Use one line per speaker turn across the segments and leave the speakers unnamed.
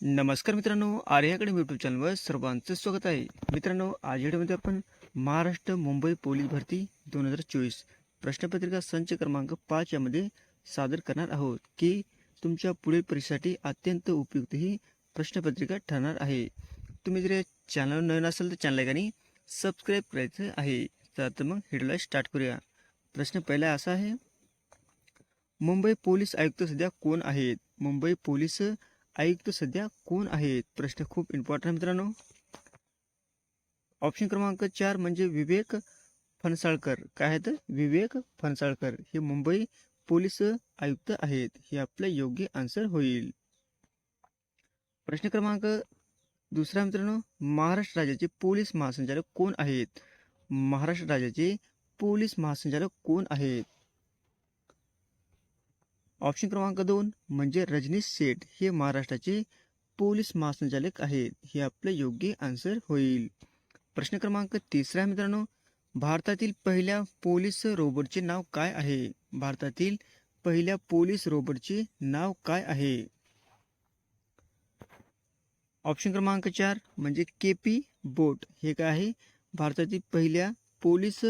नमस्कार मित्रांनो आर्याकडे यूट्यूब चॅनलवर सर्वांचं स्वागत आहे. मित्रांनो आज व्हिडिओमध्ये आपण महाराष्ट्र मुंबई पोलीस भरती दोन हजार चोवीस प्रश्नपत्रिका संच क्रमांक पाच यामध्ये सादर करणार आहोत की तुमच्या पुढील परीक्षेसाठी अत्यंत उपयुक्त ही प्रश्नपत्रिका ठरणार आहे. तुम्ही जर या चॅनलवर नवीन असाल तर चॅनल आणि सबस्क्राईब करायचं आहे. तर मग व्हिडिओला स्टार्ट करूया. प्रश्न पहिला असा आहे मुंबई पोलीस आयुक्त सध्या कोण आहेत? मुंबई पोलीस आयुक्त सध्या कोण आहेत? प्रश्न खूप इम्पॉर्टंट मित्रांनो. ऑप्शन क्रमांक चार म्हणजे विवेक फणसाळकर. काय आहेत? विवेक फणसाळकर. हे मुंबई पोलीस आयुक्त आहेत. हे आपलं योग्य आन्सर होईल. प्रश्न क्रमांक दुसरा मित्रांनो. महाराष्ट्र राज्याचे पोलीस महासंचालक कोण आहेत? महाराष्ट्र राज्याचे पोलीस महासंचालक कोण आहेत? ऑप्शन क्रमांक दोन म्हणजे रजनीश सेठ हे महाराष्ट्राचे पोलीस महासंचालक आहेत. हे आपलं योग्य आन्सर होईल. प्रश्न क्रमांक तिसरा मित्रांनो भारतातील पहिल्या पोलीस रोबोटचे नाव काय आहे? भारतातील पहिल्या पोलीस रोबोटचे नाव काय आहे? ऑप्शन क्रमांक चार म्हणजे के पी बोट हे काय आहे? भारतातील पहिल्या पोलीस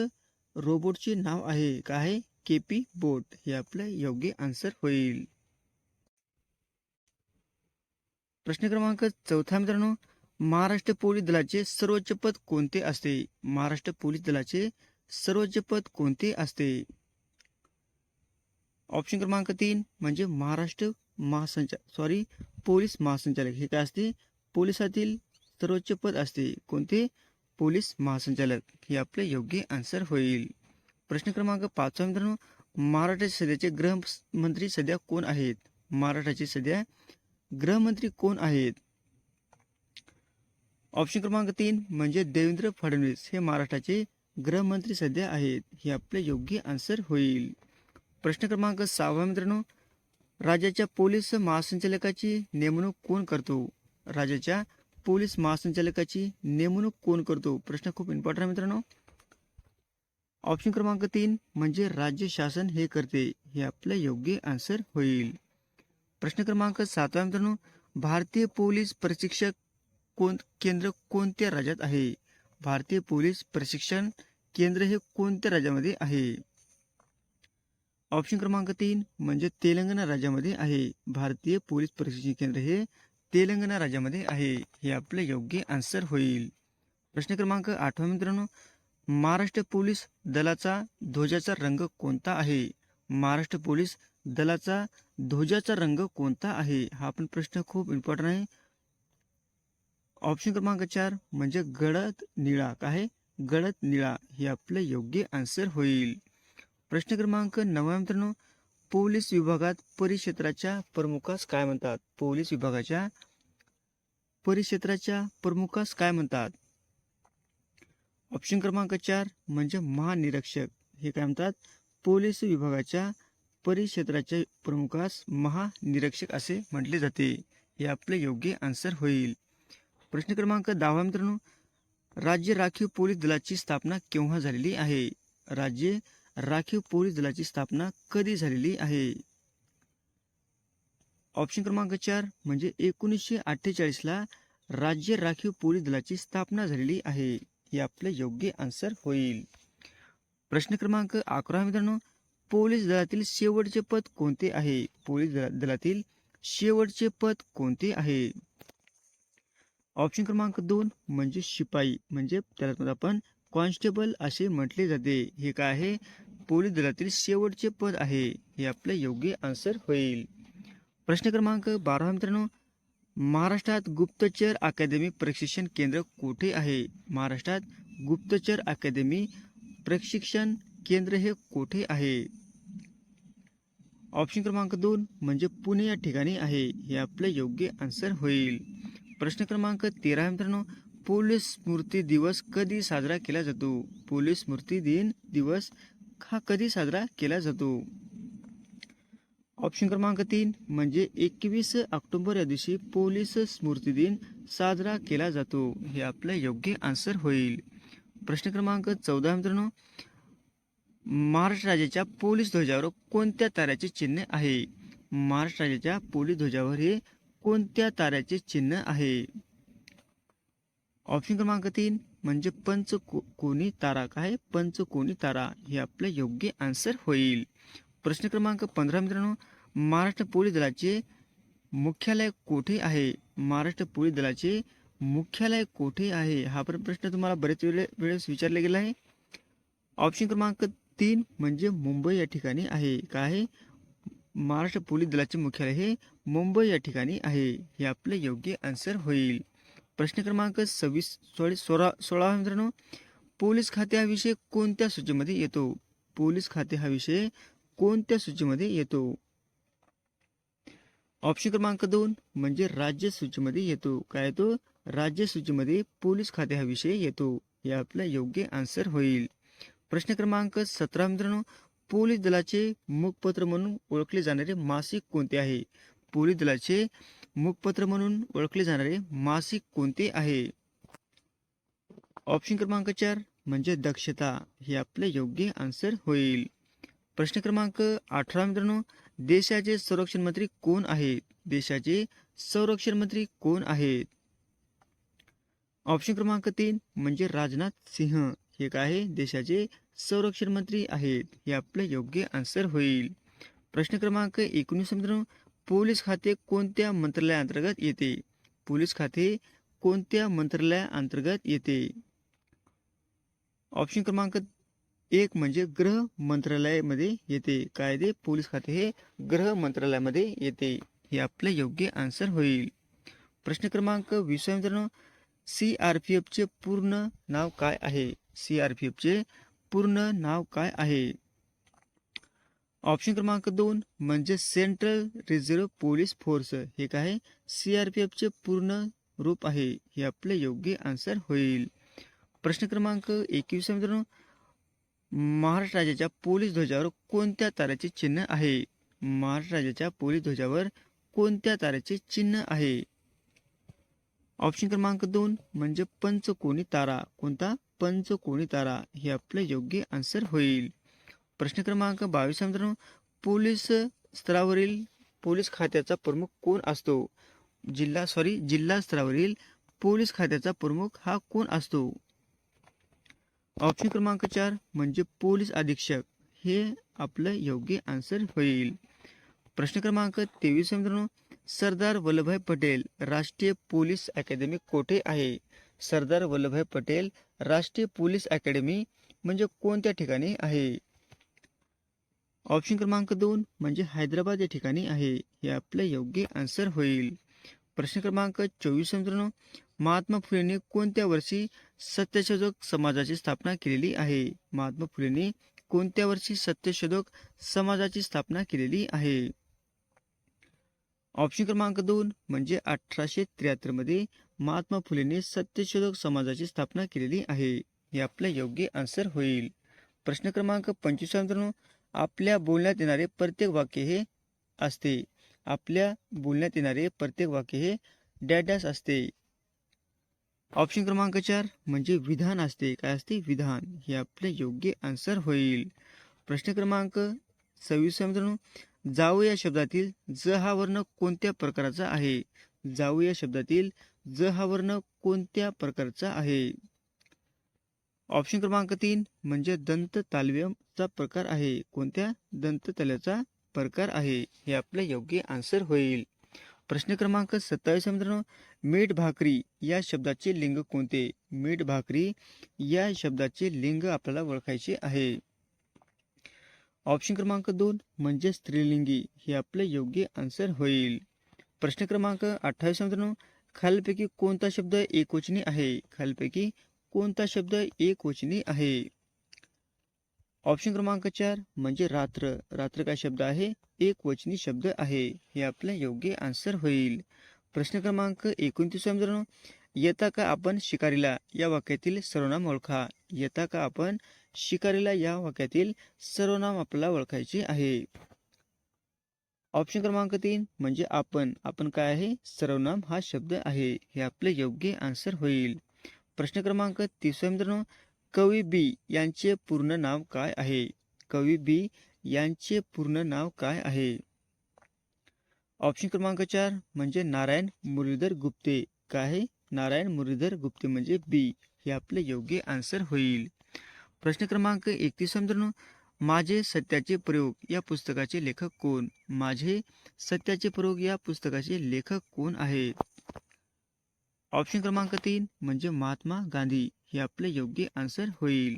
रोबोटचे नाव आहे. काय आहे? के पी बोट हे आपलं योग्य आन्सर होईल. प्रश्न क्रमांक चौथा मित्रांनो महाराष्ट्र पोलीस दलाचे सर्वोच्च पद कोणते असते? महाराष्ट्र पोलीस दलाचे सर्वोच्च पद कोणते असते? ऑप्शन क्रमांक तीन म्हणजे महाराष्ट्र महासंचा सॉरी पोलीस महासंचालक हे काय असते? पोलिसातील सर्वोच्च पद असते. कोणते? पोलीस महासंचालक हे आपले योग्य आन्सर होईल. प्रश्न क्रमांक पाचवा मित्रांनो महाराष्ट्राचे सध्याचे गृहमंत्री सध्या कोण आहेत? महाराष्ट्राचे सध्या गृहमंत्री कोण आहेत? ऑप्शन क्रमांक तीन म्हणजे देवेंद्र फडणवीस हे महाराष्ट्राचे गृहमंत्री सध्या आहेत. हे आपले योग्य आन्सर होईल. प्रश्न क्रमांक सहावा मित्रांनो राज्याच्या पोलीस महासंचालकाची नेमणूक कोण करतो? राज्याच्या पोलीस महासंचालकाची नेमणूक कोण करतो? प्रश्न खूप इम्पॉर्टंट आहे मित्रांनो. ऑप्शन क्रमांक तीन म्हणजे राज्य शासन हे करते. हे आपलं योग्य आन्सर होईल. प्रश्न क्रमांक सातवा मित्रांनो. भारतीय पोलीस प्रशिक्षक कोण केंद्र कोणत्या राज्यात आहे? भारतीय पोलीस प्रशिक्षण केंद्र हे कोणत्या राज्यामध्ये आहे? ऑप्शन क्रमांक तीन म्हणजे तेलंगणा राज्यामध्ये आहे. भारतीय पोलीस प्रशिक्षण केंद्र हे तेलंगणा राज्यामध्ये आहे. हे आपलं योग्य आन्सर होईल. प्रश्न क्रमांक आठवा मित्रांनो. महाराष्ट्र पोलीस दलाचा ध्वजाचा रंग कोणता आहे? महाराष्ट्र पोलीस दलाचा ध्वजाचा रंग कोणता आहे? हा पण प्रश्न खूप इम्पॉर्टंट आहे. ऑप्शन क्रमांक चार म्हणजे गडद निळा. काय? गडद निळा. हे आपलं योग्य आन्सर होईल. प्रश्न क्रमांक नववा मित्रांनो पोलीस विभागात परिक्षेत्राच्या प्रमुखास काय म्हणतात? पोलीस विभागाच्या परिक्षेत्राच्या प्रमुखास काय म्हणतात? ऑप्शन क्रमांक चार म्हणजे महानिरीक्षक. हे काय म्हणतात? पोलीस विभागाच्या परिक्षेत्राच्या प्रमुखास महानिरीक्षक असे म्हटले जाते. हे आपले योग्य आन्सर होईल. प्रश्न क्रमांक दहावा मित्रांनो राज्य राखीव पोलीस दलाची स्थापना केव्हा झालेली आहे? राज्य राखीव पोलीस दलाची स्थापना कधी झालेली आहे? ऑप्शन क्रमांक चार म्हणजे एकोणीसशे अठ्ठेचाळीसला राज्य राखीव पोलीस दलाची स्थापना झालेली आहे. हे आपलं योग्य आन्सर होईल. प्रश्न क्रमांक अकरा मित्रांनो. पोलीस दलातील शेवटचे पद कोणते आहे? पोलीस दलातील शेवटचे पद कोणते आहे? ऑप्शन क्रमांक दोन म्हणजे शिपाई. म्हणजे त्याला आपण कॉन्स्टेबल असे म्हटले जाते. हे काय आहे? पोलीस दलातील शेवटचे पद आहे. हे आपलं योग्य आन्सर होईल. प्रश्न क्रमांक बारा मित्रांनो. महाराष्ट्रात गुप्तचर अकादमी प्रशिक्षण केंद्र कुठे आहे? महाराष्ट्रात गुप्तचर अकादमी प्रशिक्षण केंद्र हे कोठे आहे? ऑप्शन क्रमांक दोन म्हणजे पुणे या ठिकाणी आहे. हे आपलं योग्य आन्सर होईल. प्रश्न क्रमांक तेरा मित्रांनो. पोलीस स्मृती दिवस कधी साजरा केला जातो? पोलीस स्मृती दिन दिवस हा कधी साजरा केला जातो? ऑप्शन क्रमांक तीन म्हणजे एकवीस ऑक्टोबर या दिवशी पोलीस स्मृती दिन साजरा केला जातो. हे आपलं योग्य आन्सर होईल. प्रश्न क्रमांक चौदा मित्रांनो महाराष्ट्र राज्याच्या पोलीस ध्वजावर कोणत्या ताऱ्याचे चिन्ह आहे? महाराष्ट्र राज्याच्या पोलीस ध्वजावर हे कोणत्या ताऱ्याचे चिन्ह आहे? ऑप्शन क्रमांक तीन म्हणजे पंच को- कोणी तारा काय पंचकोनी तारा. हे आपलं योग्य आन्सर होईल. प्रश्न क्रमांक पंधरा मित्रांनो महाराष्ट्र पोलीस दलाचे मुख्यालय कोठे आहे? महाराष्ट्र पोलीस दलाचे मुख्यालय कोठे आहे? हा पण प्रश्न तुम्हाला बरेच वेळे वेळेस विचारला गेला आहे. ऑप्शन क्रमांक तीन म्हणजे मुंबई या ठिकाणी आहे. काय आहे? महाराष्ट्र पोलीस दलाचे मुख्यालय हे मुंबई या ठिकाणी आहे. हे आपले योग्य आन्सर होईल. प्रश्न क्रमांक सव्वीस सॉरी सोळा सोळा मित्रांनो पोलीस खाते हा विषय कोणत्या सूचीमध्ये येतो? पोलीस खाते हा विषय कोणत्या सूचीमध्ये येतो? ऑप्शन क्रमांक दोन म्हणजे राज्य सूचीमध्ये येतो. काय येतो? राज्य सूचीमध्ये पोलीस खाते हा विषय येतो. हे आपला योग्य आन्सर होईल. प्रश्न क्रमांक सतरा मित्रांनो पोलीस दलाचे मुखपत्र म्हणून ओळखले जाणारे मासिक कोणते आहे? पोलीस दलाचे मुखपत्र म्हणून ओळखले जाणारे मासिक कोणते आहे? ऑप्शन क्रमांक चार म्हणजे दक्षता. हे आपले योग्य आन्सर होईल. प्रश्न क्रमांक अठरा मित्रांनो देशाचे संरक्षण मंत्री कोण आहेत? देशाचे संरक्षण मंत्री कोण आहेत? ऑप्शन क्रमांक तीन म्हणजे राजनाथ सिंह. हे काय आहे? देशाचे संरक्षण मंत्री आहेत. हे आपले योग्य आन्सर होईल. प्रश्न क्रमांक एकोणीस मित्रांनो पोलीस खाते कोणत्या मंत्रालयाअंतर्गत येते? पोलीस खाते कोणत्या मंत्रालयाअंतर्गत येते? ऑप्शन क्रमांक एक म्हणजे गृह मंत्रालयामध्ये येते. कायदे पोलीस खाते हे गृह मंत्रालयामध्ये येते. हे आपले योग्य आन्सर होईल. प्रश्न क्रमांक वीस मित्रांनो सी आर पी एफचे पूर्ण नाव काय आहे? सी आर पी एफचे पूर्ण नाव काय आहे? ऑप्शन क्रमांक दोन म्हणजे सेंट्रल रिझर्व्ह पोलीस फोर्स हे काय आहे? सी आर पी एफचे पूर्ण रूप आहे. हे आपले योग्य आन्सर होईल. प्रश्न क्रमांक एकवीस मित्रांनो महाराष्ट्र राज्याच्या पोलीस ध्वजावर कोणत्या ताऱ्याचे चिन्ह आहे? महाराष्ट्र राज्याच्या पोलीस ध्वजावर कोणत्या ताऱ्याचे चिन्ह आहे? ऑप्शन क्रमांक दोन म्हणजे पंचकोणी तारा. कोणता? पंचकोणी तारा. हे आपलं योग्य आन्सर होईल. प्रश्न क्रमांक बावीस मित्रांनो. पोलीस स्तरावरील पोलीस खात्याचा प्रमुख कोण असतो? जिल्हा सॉरी जिल्हा स्तरावरील पोलीस खात्याचा प्रमुख हा कोण असतो? ऑप्शन क्रमांक चार म्हणजे पोलीस अधीक्षक. हे आपलं योग्य आन्सर होईल. प्रश्न क्रमांक तेवीस मित्रांनो. सरदार वल्लभभाई पटेल राष्ट्रीय पोलीस अकादमी कोठे आहे? सरदार वल्लभभाई पटेल राष्ट्रीय पोलीस अकॅडमी म्हणजे कोणत्या ठिकाणी आहे? ऑप्शन क्रमांक दोन म्हणजे हैदराबाद या ठिकाणी आहे. हे आपलं योग्य आन्सर होईल. प्रश्न क्रमांक चोवीस मित्रांनो. महात्मा फुलेंनी कोणत्या वर्षी सत्यशोधक समाजाची स्थापना केलेली आहे? महात्मा फुलेंनी कोणत्या वर्षी सत्यशोधक समाजाची स्थापना केलेली आहे? ऑप्शन क्रमांक दोन म्हणजे अठराशे त्र्याहत्तरमध्ये महात्मा फुलेंनी सत्यशोधक समाजाची स्थापना केलेली आहे. हे आपलं योग्य आन्सर होईल. प्रश्न क्रमांक पंचवीस मित्रांनो आपल्या बोलण्यात येणारे प्रत्येक वाक्य हे असते. आपल्या बोलण्यात येणारे प्रत्येक वाक्य हे डॅडॅस असते. ऑप्शन क्रमांक चार म्हणजे विधान असते. काय असते? विधान. हे आपले योग्य आन्सर होईल. प्रश्न क्रमांक सव्वीस मित्रांनो. जाऊ या शब्दातील ज हा वर्ण कोणत्या प्रकारचा आहे? जाऊ या शब्दातील ज हा वर्ण कोणत्या प्रकारचा आहे? ऑप्शन क्रमांक तीन म्हणजे दंत तालव्यचा प्रकार आहे. कोणत्या? दंत तालव्याचा प्रकार आहे. हे आपले योग्य आन्सर होईल. प्रश्न क्रमांक सत्तावीस मित्रांनो. मीठ भाकरी या शब्दाचे लिंग कोणते? मीठ भाकरी या शब्दाचे लिंग आपल्याला ओळखायचे आहे. ऑप्शन क्रमांक दोन म्हणजे स्त्रीलिंगी. हे आपले योग्य आन्सर होईल. प्रश्न क्रमांक अठ्ठावीस मित्रांनो. खालपैकी कोणता शब्द एकवचनी आहे? खालपैकी कोणता शब्द एकवचनी आहे? ऑप्शन क्रमांक चार म्हणजे रात्र. रात्र काय शब्द आहे? एक वचनी शब्द आहे. हे आपलं योग्य आन्सर होईल. प्रश्न क्रमांक एकोणतीस मित्रांनो. येता का आपण शिकारीला? या वाक्यातील सर्वनाम ओळखा. येता का आपण शिकारीला? या वाक्यातील सर्वनाम आपल्याला ओळखायचे आहे. ऑप्शन क्रमांक तीन म्हणजे आपण. आपण काय आहे? सर्वनाम हा शब्द आहे. हे आपले योग्य आन्सर होईल. प्रश्न क्रमांक तिसरा मित्रांनो. कवी बी यांचे पूर्ण नाव काय आहे? कवी बी यांचे पूर्ण नाव काय आहे? ऑप्शन क्रमांक चार म्हणजे नारायण मुरलीधर गुप्ते. काय नारायण मुरलीधर गुप्ते म्हणजे बी. हे आपले योग्य आन्सर होईल. प्रश्न क्रमांक एकतीस मित्रांनो माझे सत्याचे प्रयोग या पुस्तकाचे लेखक कोण? माझे सत्याचे प्रयोग या पुस्तकाचे लेखक कोण आहेत ऑप्शन क्रमांक तीन म्हणजे महात्मा गांधी. हे आपले योग्य आन्सर होईल.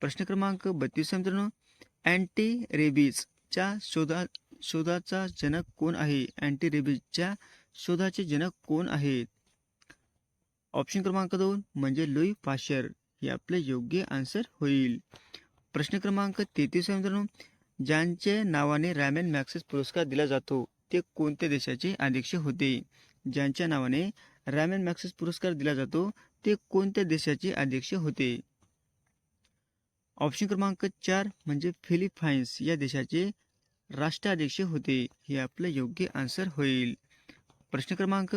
प्रश्न क्रमांक बत्तीस मित्रांनो. अँटी रेबीजच्या शोधा शोधाचा जनक कोण आहे? अँटी रेबीजच्या शोधाचे जनक कोण आहेत? ऑप्शन क्रमांक दोन म्हणजे लुई पाशर हे आपले योग्य आन्सर होईल. प्रश्न क्रमांक तेहतीस मित्रांनो. ज्यांचे नावाने रॅमेन मॅक्सेस पुरस्कार दिला जातो ते कोणत्या देशाचे अध्यक्ष होते? ज्यांच्या नावाने रॅमन मॅक्सेस पुरस्कार दिला जातो. ते कोणत्या देशाचे अध्यक्ष होते? ऑप्शन क्रमांक चार म्हणजे फिलिपाईन्स या देशाचे राष्ट्राध्यक्ष होते. हे आपलं योग्य आन्सर होईल. प्रश्न क्रमांक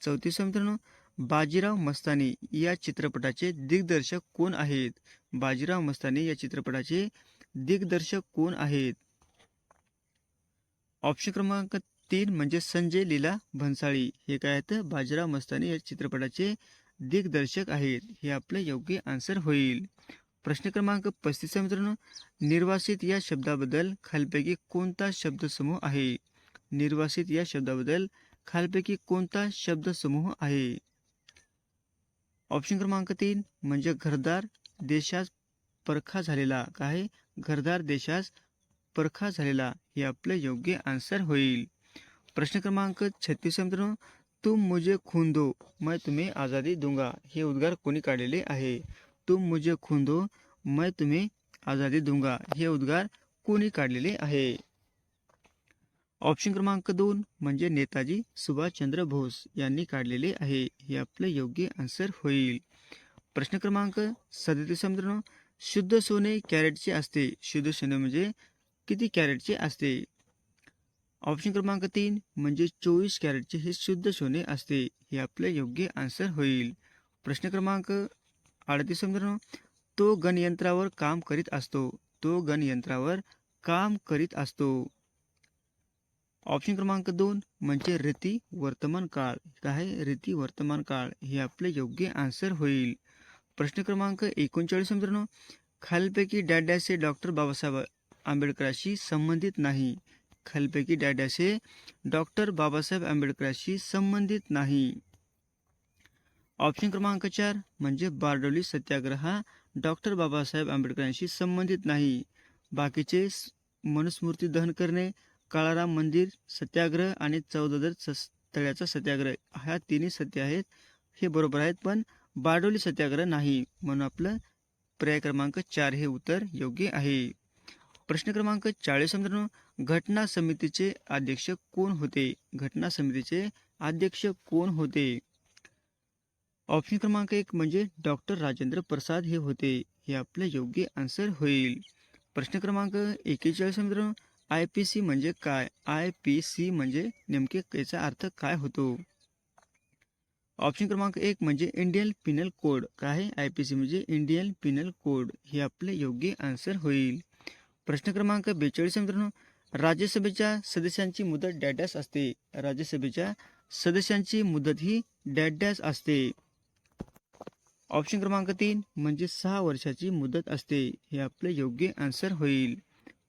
चौतीस मित्रांनो. बाजीराव मस्तानी या चित्रपटाचे दिग्दर्शक कोण आहेत? बाजीराव मस्तानी या चित्रपटाचे दिग्दर्शक कोण आहेत? ऑप्शन क्रमांक तीन म्हणजे संजय लीला भन्साळी हे काय आहेत? बाजीराव मस्तानी या चित्रपटाचे दिग्दर्शक आहेत. हे आपलं योग्य आन्सर होईल. प्रश्न क्रमांक पस्तीस मित्रांनो. निर्वासित या शब्दाबद्दल खालपैकी कोणता शब्दसमूह आहे? निर्वासित या शब्दाबद्दल खालपैकी कोणता शब्दसमूह आहे? ऑप्शन क्रमांक तीन म्हणजे घरदार देशास परखा झालेला. काय? घरदार देशास परखा झालेला. हे आपलं योग्य आन्सर होईल. प्रश्न क्रमांक छत्तीस मित्रांनो. तुम मुझे खून दो मैं तुम्ही आज़ादी दूंगा. हे उद्गार कोणी काढलेले आहे? तुम मुझे खून दो मैं तुम्ही आज़ादी दूंगा. हे उद्गार कोणी काढलेले आहे? ऑप्शन क्रमांक दोन म्हणजे नेताजी सुभाषचंद्र बोस यांनी काढलेले आहे. हे आपलं योग्य आन्सर होईल. प्रश्न क्रमांक सदतीस मित्रांनो. शुद्ध सोने कॅरेटचे असते. शुद्ध सोने म्हणजे किती कॅरेटचे असते? ऑप्शन क्रमांक तीन म्हणजे चोवीस कॅरेटचे हे शुद्ध सोने असते. हे आपलं योग्य आन्सर होईल. प्रश्न क्रमांक अडतीस मित्रांनो तो गणयंत्रावर काम करीत असतो. तो गणयंत्रावर काम करीत असतो. ऑप्शन क्रमांक दोन म्हणजे रीती वर्तमान काळ. काय रीती वर्तमान काळ. हे आपले योग्य आन्सर होईल. प्रश्न क्रमांक एकोणचाळीस मित्रांनो खालपैकी डॅडॅसे डॉक्टर बाबासाहेब आंबेडकरांशी संबंधित नाही. खालपैकी डॅडॅसे डॉक्टर बाबासाहेब आंबेडकरांशी संबंधित नाही. ऑप्शन क्रमांक चार म्हणजे बारडोली सत्याग्रह डॉक्टर बाबासाहेब आंबेडकरांशी संबंधित नाही. बाकीचे मनुस्मृती दहन करणे काळाराम मंदिर सत्याग्रह आणि चौदादर तळ्याचा सत्याग्रह ह्या तिन्ही सत्य आहेत. हे बरोबर आहेत पण बारडोली सत्याग्रह नाही. म्हणून आपलं पर्याय क्रमांक चार हे उत्तर योग्य आहे. प्रश्न क्रमांक चाळीस मित्रांनो घटना समितीचे अध्यक्ष कोण होते? घटना समितीचे अध्यक्ष कोण होते? ऑप्शन क्रमांक एक म्हणजे डॉक्टर राजेंद्र प्रसाद हे होते. हे आपले योग्य आन्सर होईल. प्रश्न क्रमांक एकेचाळीस मित्रांनो आय पी सी म्हणजे काय? आय पी सी म्हणजे नेमके याचा अर्थ काय होतो? ऑप्शन क्रमांक एक म्हणजे इंडियन पिनल कोड. काय आहे? आय पी सी म्हणजे इंडियन पिनल कोड. हे आपले योग्य आन्सर होईल. प्रश्न क्रमांक बेचाळीस मित्रांनो. राज्यसभेच्या सदस्यांची मुदत डॅडॅस असते. राज्यसभेच्या सदस्यांची मुदत ही डॅडॅस असते. ऑप्शन क्रमांक तीन म्हणजे सहा वर्षाची मुदत असते. हे आपले योग्य आन्सर होईल.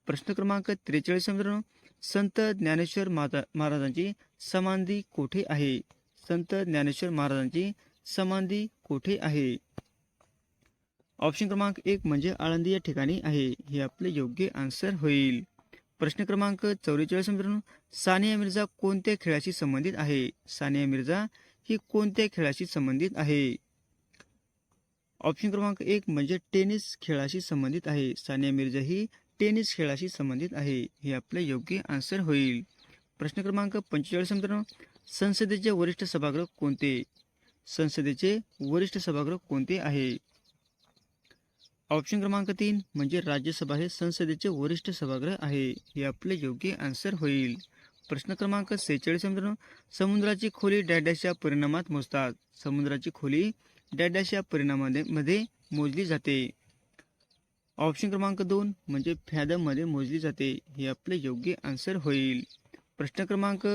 प्रश्न क्रमांक त्रेचाळीस मित्रांनो. संत ज्ञानेश्वर माता महाराजांची समाधी कोठे आहे? संत ज्ञानेश्वर महाराजांची समाधी कोठे आहे? ऑप्शन क्रमांक एक म्हणजे आळंदी या ठिकाणी आहे. हे आपले योग्य आन्सर होईल. प्रश्न क्रमांक चौवेचाळीस मित्रांनो सानिया मिर्झा कोणत्या खेळाशी संबंधित आहे? सानिया मिर्झा ही कोणत्या खेळाशी संबंधित आहे? ऑप्शन क्रमांक एक म्हणजे टेनिस खेळाशी संबंधित आहे. सानिया मिर्झा ही टेनिस खेळाशी संबंधित आहे. हे आपले योग्य आन्सर होईल. प्रश्न क्रमांक पंचेचाळीस मित्रांनो संसदेचे वरिष्ठ सभागृह कोणते? संसदेचे वरिष्ठ सभागृह कोणते आहे? ऑप्शन क्रमांक तीन म्हणजे राज्यसभा हे संसदेचे वरिष्ठ सभागृह आहे. हे आपले योग्य आन्सर होईल. प्रश्न क्रमांक सेहेचाळीस मित्रांनो. समुद्राची खोली डॅडॅशच्या परिणामात मोजतात. समुद्राची खोली डॅडॅशच्या परिणामामध्ये मध्ये मोजली जाते. ऑप्शन क्रमांक दोन म्हणजे फॅदममध्ये मोजली जाते. हे आपले योग्य आन्सर होईल. प्रश्न क्रमांक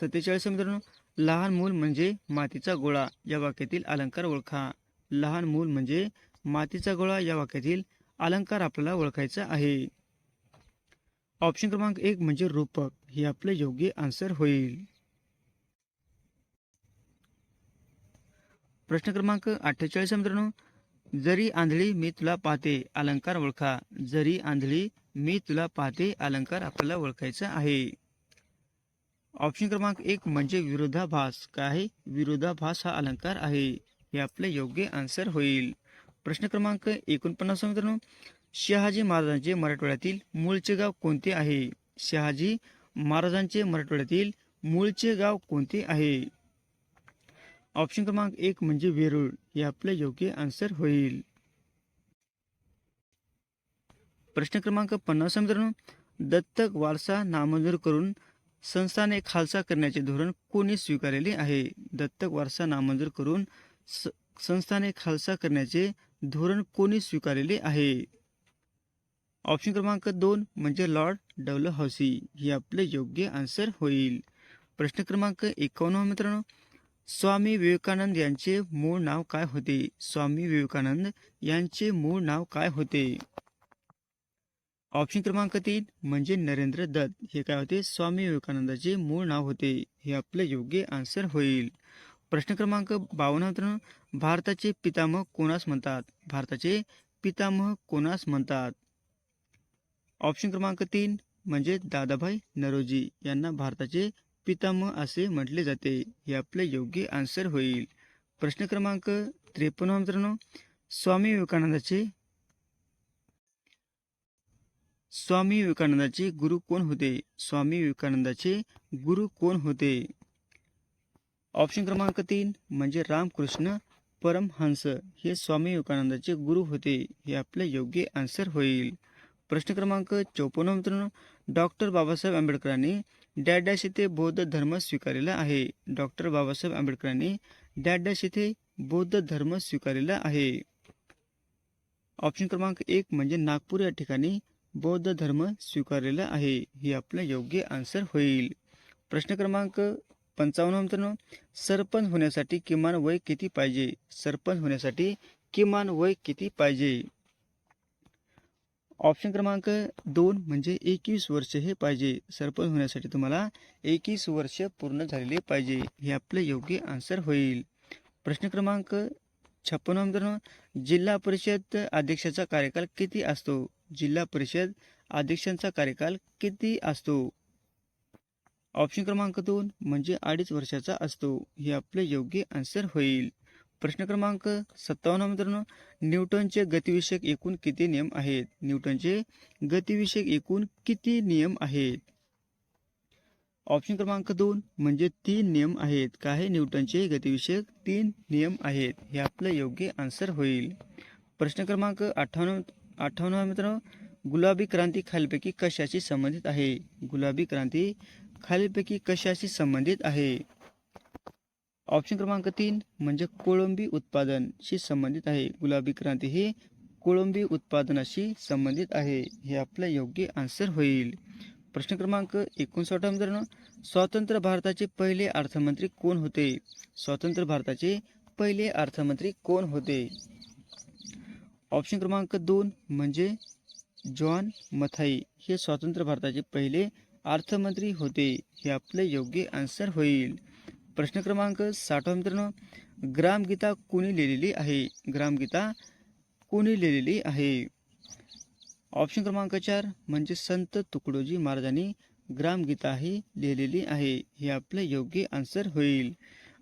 सत्तेचाळीस मित्रांनो. लहान मूल म्हणजे मातीचा गोळा. या वाक्यातील अलंकार ओळखा. लहान मूल म्हणजे मातीचा गोळा या वाक्यातील अलंकार आपल्याला ओळखायचा आहे. ऑप्शन क्रमांक एक म्हणजे रूपक. हे आपले योग्य आन्सर होईल. प्रश्न क्रमांक अठ्ठेचाळीस मित्रांनो. जरी आंधळी मी तुला पाहते अलंकार ओळखा. जरी आंधळी मी तुला पाहते अलंकार आपल्याला ओळखायचा आहे. ऑप्शन क्रमांक एक म्हणजे विरोधाभास. काय? विरोधाभास हा अलंकार आहे. हे आपले योग्य आन्सर होईल. प्रश्न क्रमांक एकोणपन्नास मित्रांनो शहाजी महाराजांचे मराठवाड्यातील मूळचे गाव कोणते आहे? शहाजी महाराजांचे मराठवाड्यातील मूळचे गाव कोणते आहे? ऑप्शन क्रमांक एक म्हणजे वेरूळ. हे आपले योग्य आन्सर होईल. प्रश्न क्रमांक पन्नास मित्रांनो दत्तक वारसा नामंजूर करून संस्थाने खालसा करण्याचे धोरण कोणी स्वीकारलेले आहे? दत्तक वारसा नामंजूर करून संस्थाने खालसा करण्याचे धोरण कोणी स्वीकारलेले आहे? ऑप्शन क्रमांक दोन म्हणजे लॉर्ड डब्ल्यू हॉसी हे आपले योग्य आन्सर होईल. प्रश्न क्रमांक एकावन्न मित्रांनो. स्वामी विवेकानंद यांचे मूळ नाव काय होते? स्वामी विवेकानंद यांचे मूळ नाव काय होते? ऑप्शन क्रमांक तीन म्हणजे नरेंद्र दत्त. हे काय होते? स्वामी विवेकानंदाचे मूळ नाव होते. हे आपले योग्य आन्सर होईल. प्रश्न क्रमांक बावन्न भारताचे पितामह कोणास म्हणतात? भारताचे पितामह कोणास म्हणतात? ऑप्शन क्रमांक तीन म्हणजे दादाभाई नरोजी यांना भारताचे पितामह असे म्हटले जाते. हे आपले योग्य आन्सर होईल. प्रश्न क्रमांक त्रेपन्न मित्रांनो स्वामी विवेकानंदाचे स्वामी विवेकानंदाचे गुरु कोण होते? स्वामी विवेकानंदाचे गुरु कोण होते? ऑप्शन क्रमांक तीन म्हणजे रामकृष्ण परमहंस हे स्वामी विवेकानंदाचे गुरु होते. हे आपले योग्य आन्सर होईल. प्रश्न क्रमांक चौपन्न मित्रांनो डॉक्टर बाबासाहेब आंबेडकरांनी डॅश डॅश येथे बौद्ध धर्म स्वीकारलेला आहे. डॉक्टर बाबासाहेब आंबेडकरांनी डॅश डॅश येथे बौद्ध धर्म स्वीकारलेला आहे. ऑप्शन क्रमांक एक म्हणजे नागपूर या ठिकाणी बौद्ध धर्म स्वीकारलेला आहे. हे आपलं योग्य आन्सर होईल. प्रश्न क्रमांक पंचावन्न सरपंच होण्यासाठी किमान वय किती पाहिजे? सरपंच होण्यासाठी किमान वय किती पाहिजे? ऑप्शन क्रमांक दोन म्हणजे एकवीस वर्ष हे पाहिजे. सरपंच होण्यासाठी तुम्हाला एकवीस वर्ष पूर्ण झालेले पाहिजे. हे आपले योग्य आन्सर होईल. प्रश्न क्रमांक छप्पन्न मित्रांनो जिल्हा परिषद अध्यक्षाचा कार्यकाल किती असतो? जिल्हा परिषद अध्यक्षांचा कार्यकाल किती असतो? ऑप्शन क्रमांक दोन म्हणजे अडीच वर्षाचा असतो. हे आपलं योग्य आन्सर होईल. प्रश्न क्रमांक सत्तावन्न मित्रांनो न्यूटनचे गतिविषयक एकूण किती नियम आहेत? न्यूटनचे गतिविषयक एकूण किती नियम आहेत? ऑप्शन क्रमांक दोन म्हणजे तीन नियम आहेत. काय न्यूटनचे गतिविषयक तीन नियम आहेत. हे आपलं योग्य आन्सर होईल. प्रश्न क्रमांक अठ्ठावन्न अठ्ठावन्न मित्रांनो गुलाबी क्रांती खालीलपैकी कशाशी संबंधित आहे? गुलाबी क्रांती खालीलपैकी कशाशी संबंधित आहे? ऑप्शन क्रमांक तीन म्हणजे कोळंबी उत्पादनशी संबंधित आहे. गुलाबी क्रांती ही कोळंबी उत्पादनाशी संबंधित आहे. हे आपलं योग्य आन्सर होईल. प्रश्न क्रमांक एकोणसाठ मित्रांनो स्वतंत्र भारताचे पहिले अर्थमंत्री कोण होते? स्वतंत्र भारताचे पहिले अर्थमंत्री कोण होते? ऑप्शन क्रमांक दोन म्हणजे जॉन मथाई. हे स्वतंत्र भारताचे पहिले अर्थमंत्री होते हे आपले योग्य आन्सर होईल. प्रश्न क्रमांक साठवा मित्रांनो ग्रामगीता कोणी लिहिलेली आहे? ग्रामगीता कोणी लिहिलेली आहे? ऑप्शन क्रमांक चार म्हणजे संत तुकडोजी महाराजांनी ग्रामगीता ही लिहिलेली आहे हे आपले योग्य आन्सर होईल.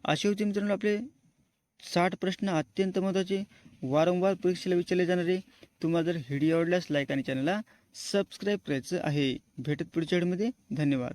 असे होते मित्रांनो आपले साठ प्रश्न अत्यंत महत्त्वाचे. वारंवार परीक्षेला विचारले जाणारे. तुम्हाला जर व्हिडिओ आवडल्यास लाईक आणि चॅनलला सबस्क्राईब करायचं आहे. भेटत पुढच्या व्हिडिओमध्ये धन्यवाद.